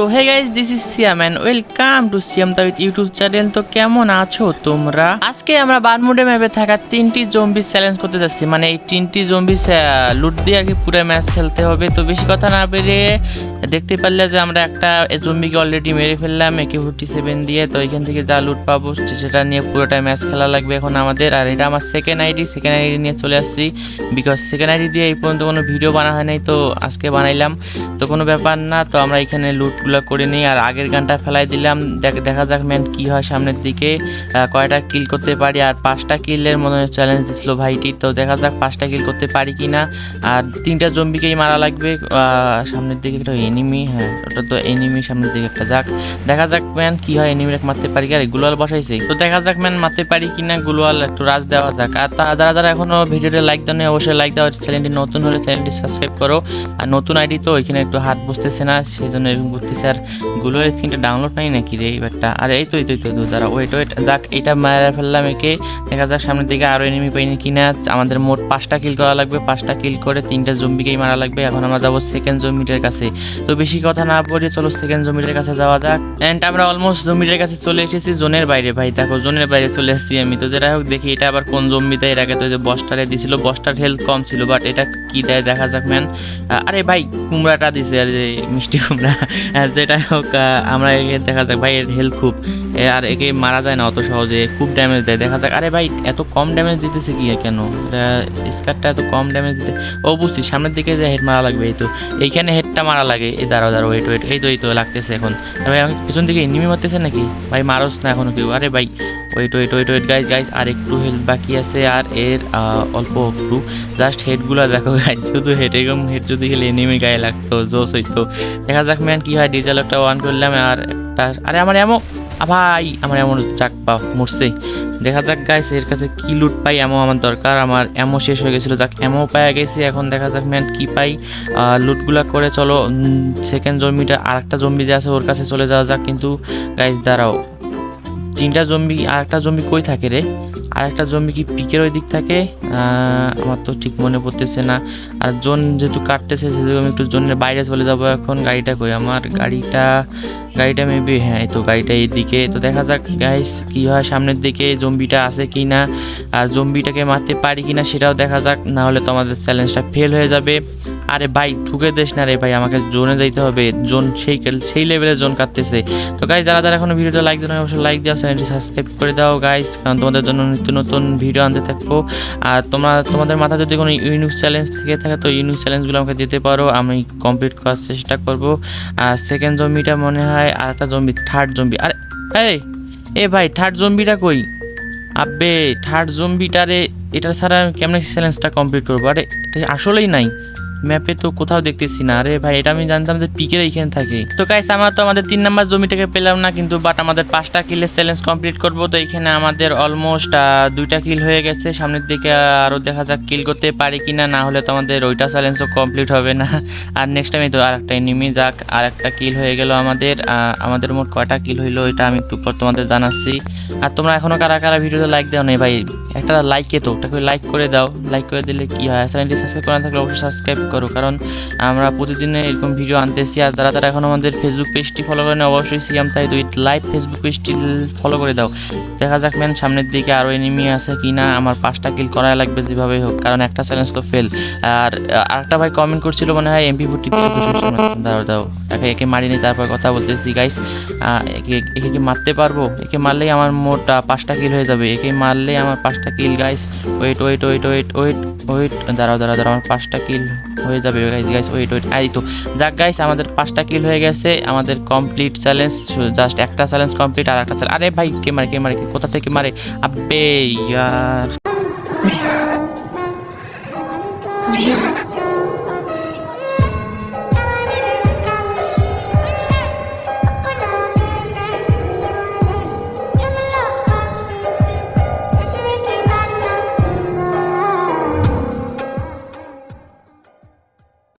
তো hey guys this is Siam and welcome to Siam Tabid YouTube channel তো, কেমন আছো তোমরা? আজকে আমরা বারমুডে ম্যাপে থাকা তিনটি জম্বি চ্যালেঞ্জ করতে যাচ্ছি। মানে এই তিনটি জম্বি লুট দিয়ে আর কি পুরো ম্যাচ খেলতে হবে। তো, বেশি কথা না বেরিয়ে দেখতে পারলে যে আমরা একটা জম্বিকে অলরেডি মেরে ফেললাম একে ফোর্টি সেভেন দিয়ে। তো, এখান থেকে যা লুট পাবো সেটা নিয়ে পুরোটা ম্যাচ খেলা লাগবে এখন আমাদের। আর এটা আমার সেকেন্ড আইডি সেকেন্ড আইডি নিয়ে চলে আসছি। বিকজ সেকেন্ড আইডি দিয়ে এই পর্যন্ত কোনো ভিডিও বানা হয় নাই। তো, আজকে বানাইলাম। তো, কোনো ব্যাপার না। তো, আমরা এখানে লুটগুলো করে নিই আর আগের গানটা ফেলাই দিলাম। দেখ- যাক ম্যান কি হয় সামনের দিকে। কয়টা কিল করতে পারি আর পাঁচটা কিলের মনে চ্যালেঞ্জ দিছিল ভাইটি। তো দেখা যাক পাঁচটা কিল করতে পারি কি না আর তিনটা জম্বিকেই মারা লাগবে। সামনের দিকে একটা এনিমি হ্যাঁ ওটা তো এনিমি সামনের দিকে একটা। যাক, দেখা যাক ম্যান কি হয় এনিমি মারতে পারি আর, গুলোয়াল বসাইছে। তো দেখা যাক ম্যান মারতে পারি কি না গুলোয়াল একটু রাজ দেওয়া যাক। আর যারা যারা এখনও ভিডিওটা লাইক দেন অবশ্যই লাইক দেওয়া চ্যানেলটি নতুন হলে চ্যানেলটি সাবস্ক্রাইব করো। আর নতুন আইডি তো ওইখানে একটু হাত বসতেছে না সেই জন্য এরকম করতেছে। আরগুলোর স্ক্রিনটা ডাউনলোড নাই নাকি রে এবারটা? আর এই তো এই তো এই তো দাঁড়া ওয়েট ওয়েট যাক, এটা মারা ফেললাম একে। দেখা যাক সামনের দিকে আরও এনিমি পাইনি কিনা আমাদের মোট পাঁচটা কিল করা লাগবে, পাঁচটা কিল করে তিনটা জম্বিকেই মারা লাগবে। এখন আমরা যাব সেকেন্ড জম্বিটার কাছে। তো বেশি কথা না বলে চলো সেকেন্ড জমিটার কাছে যাওয়া যাক। অ্যান্ড আমরা অলমোস্ট জমিটার কাছে চলে এসেছি জোনের বাইরে, ভাই। দেখো, জোনের বাইরে চলে এসেছি আমি। তো যেটা হোক, দেখি এটা আবার কোন জম্বিতে এর আগে তো যে বস্টারে দিছিল। বস্টার হেলথ কম ছিল বাট এটা কি দেয় দেখা যাক ম্যান আরে ভাই, কুমড়াটা দিছে, আরে মিষ্টি কুমড়া। আহ, যেটা হোক আমরা একে দেখা যাক ভাই এর হেলথ খুব আর একে মারা যায় না অত সহজে খুব ড্যামেজ দেয়। দেখা যাক আরে ভাই এত কম ড্যামেজ দিতেছে কি কেন? এটা স্কারটা এত কম ড্যামেজ দিতে ও বুঝছি সামনের দিকে যে হেড মারা লাগবে এই তো এইখানে হেডটা মারা লাগে এই দাঁড়াও দাঁড়াও ওয়েট ওয়েট এই তো এই তো লাগতেছে এখন। ভাই আমাকে পিছন দিকে এনিমি মারতেছে নাকি? ভাই মারোস না এখনও কেউ। আরে ভাই wait wait wait wait guys guys আর একটু হেল্প বাকি আছে, আর এর অল্প একটু। জাস্ট হেডগুলো দেখো গাইজ শুধু হেড এরকম হেড যদি খেলে এনিমি গায়ে লাগতো জোস হইতো। দেখা যাক ম্যান কী হয় ডিজেল একটা ওয়ান করলাম, আর আরে, আমার এমন ভাই, আমার এমন যাক পা মরছে। দেখা যাক গাইস এর কাছে কি লুট পাই এমন আমার দরকার। আমার এমও শেষ হয়ে গেছিল, যাক এমও পাওয়া গেছে, এখন দেখা যাক ম্যান কি পাই। লুটগুলা করে চলো সেকেন্ড জমিটা আর একটা জম্বি যে আছে, ওর কাছে চলে যাওয়া যাক, কিন্তু গাইস দাঁড়াও। তিনটা জম্বি আর একটা জম্বি কই থাকে রে? আর একটা জম্বি কি পিকের ওই দিক থাকে আমার তো ঠিক মনে পড়তেছে না। আর জোন যেহেতু কাটতেছে, সেহেতু আমি একটু জোনের বাইরে চলে যাব এখন। গাড়িটা কই? আমার গাড়িটা গাড়িটা মেবি হ্যাঁ তো গাড়িটা এইদিকে, তো দেখা যাক গাইস কি হয় সামনের দিকে জম্বিটা আছে কি না আর জম্বিটাকে মারতে পারি কি না সেটাও দেখা যাক, না হলে তো আমাদের চ্যালেঞ্জটা ফেল হয়ে যাবে। আরে ভাই, ঠুকে দেশ না রে ভাই, আমাকে জোনে যাইতে হবে জোন সেই সেই লেভেলে জোন কাটতেছে। তো গাইজ যারা যারা এখনও ভিডিওটা লাইক দেন অবশ্যই লাইক দাও চ্যানেলটি সাবস্ক্রাইব করে দাও গাইজ কারণ তোমাদের জন্য নিত্য নতুন ভিডিও আনতে থাকব। আর তোমরা, তোমাদের মাথায় যদি কোনো ইউনিক চ্যালেঞ্জ থেকে থাকে, তো ইউনিক চ্যালেঞ্জগুলো আমাকে দিতে পারো, আমি কমপ্লিট করার চেষ্টা করব। আর সেকেন্ড জম্বিটা মনে হয় আর একটা জম্বি থার্ড জম্বি আরে, এই, এ ভাই থার্ড জম্বিটা কই? আব্বে থার্ড জম্বিটারে এটা ছাড়া কেমনে চ্যালেঞ্জটা কমপ্লিট করব? আরে, এটা আসলেই নাই। ম্যাপে তো কোথাও দেখতেছি না। আরে ভাই, এটা আমি জানতাম যে পিকের এইখানে থাকে। তো গাইস আমরা তো আমাদের তিন নাম্বার জমিটাকে পেলাম না কিন্তু বাট আমাদের পাঁচটা কিলের চ্যালেঞ্জ কমপ্লিট করব। তো এখানে আমাদের অলমোস্ট দুইটা কিল হয়ে গেছে। সামনের দিকে আরও দেখা যাক কিল করতে পারি কিনা, না না হলে তো আমাদের ওইটা চ্যালেঞ্জও কমপ্লিট হবে না। আর নেক্সট টাইমে তো আর একটা এনিমি যাক আর একটা কিল হয়ে গেল আমাদের। আমাদের মোট কয়টা কিল হইল, এটা আমি একটু পর তোমাদের জানাচ্ছি। আর তোমরা এখনও কারা কারা ভিডিওতে লাইক দাও নাই ভাই একটা লাইকে তো, ওটাকে লাইক করে দাও। লাইক করে দিলে কি হয়? চ্যানেলটি সাবস্ক্রাইব করা থাকলে অবশ্যই সাবস্ক্রাইব করো, কারণ আমরা প্রতিদিন এরকম ভিডিও আনতেছি আর তারা তারা এখন আমাদের ফেসবুক পেজটি ফলো করে না অবশ্যই সিএম তাই দুই লাইভ ফেসবুক পেজটি ফলো করে দাও। দেখা যাক ম্যান, সামনের দিকে আরও এনিমি আছে কি না আমার পাঁচটা কিল করাই লাগবে যেভাবে হোক, কারণ একটা চ্যালেঞ্জ তো ফেল আর আরেকটা ভাই কমেন্ট করছিল মনে হয় এমপি ফোর্টি দাও দাও একে একে মারিনি তারপর কথা বলতেছি গাইস একে একে মারতে পারব? একে মারলেই আমার মোট পাঁচটা কিল হয়ে যাবে। একে মারলেই আমার পাঁচটা kill guys wait wait wait wait wait wait দাঁড়াও দাঁড়াও দাঁড়াও, আমার পাঁচটা কিল হয়ে যাবে গাইস গাইস ওয়েট ওয়েট আই তো, যাক গাইস আমাদের পাঁচটা কিল হয়ে গেছে। আমাদের কমপ্লিট চ্যালেঞ্জ জাস্ট একটা চ্যালেঞ্জ কমপ্লিট আর একটা আরে ভাই, কে মারে কে মারে কোথা থেকে মারে? আব্বে, ইয়ার।